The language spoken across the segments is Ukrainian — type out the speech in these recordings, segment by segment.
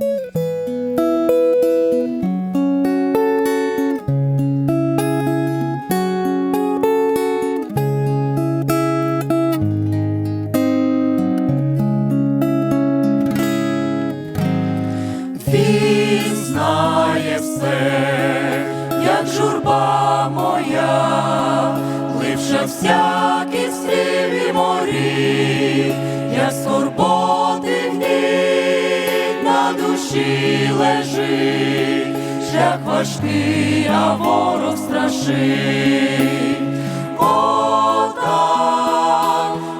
Він все, як журба моя, ливша всяких душі лежить, шлях важкий, а ворог страшить. Отак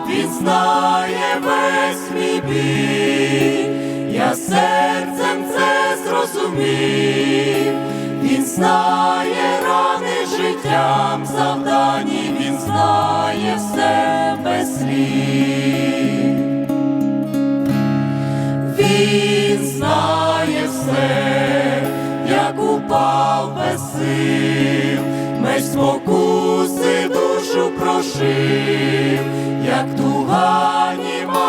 він знає весь мій біль, я серцем це зрозумів, він знає рани життям завдані, він знає все без слів. Як упав без сил, меж спокуси душу прошив, як туга німа,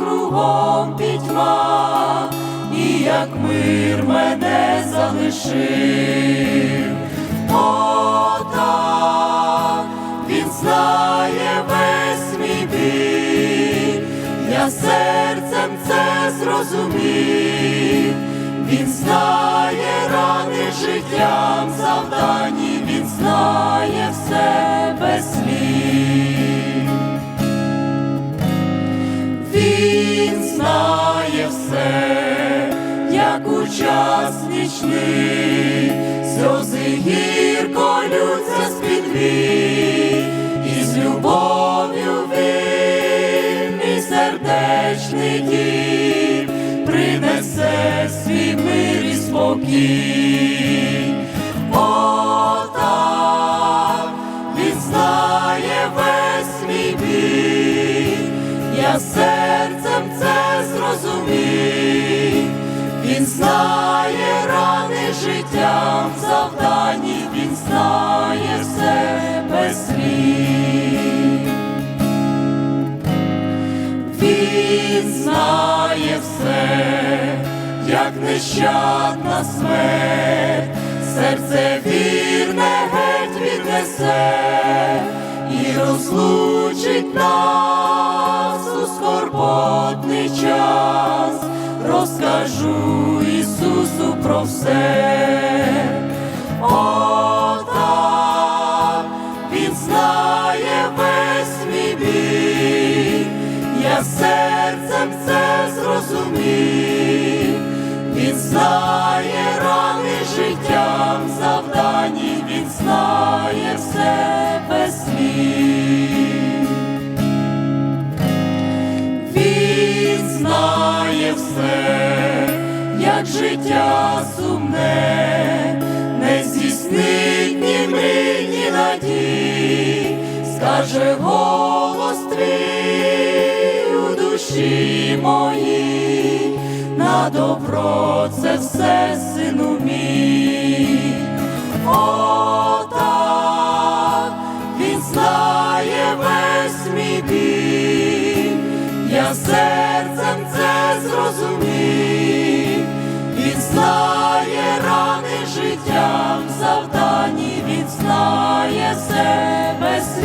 кругом пітьма, і як мир мене залишив. Отак він знає весь мій біль, я серцем це зрозумів, він знає життям завдані, він знає все без слів. Він знає все, як у час нічний, сльози гірко лються з-під вій, і з любов'ю він, мій сердечний дім, принесе свій мир і спокій. Я серцем це зрозумів, він знає рани життям завдані, він знає все без слів. Він знає все, як нещадна смерть, серце вірне скорботний час, розкажу Ісусу про все. Отак він знає весь мій я серцем це зрозумів, він знає рани життям завдані, він знає все без слів. Все, як життя сумне, не здійснить ні мрій, ні надій, скаже голос твій у душі моїй, на добро це все сину мій. Знає весь мій я серцем це зрозумів, він знає рани життям завдані, він знає себе без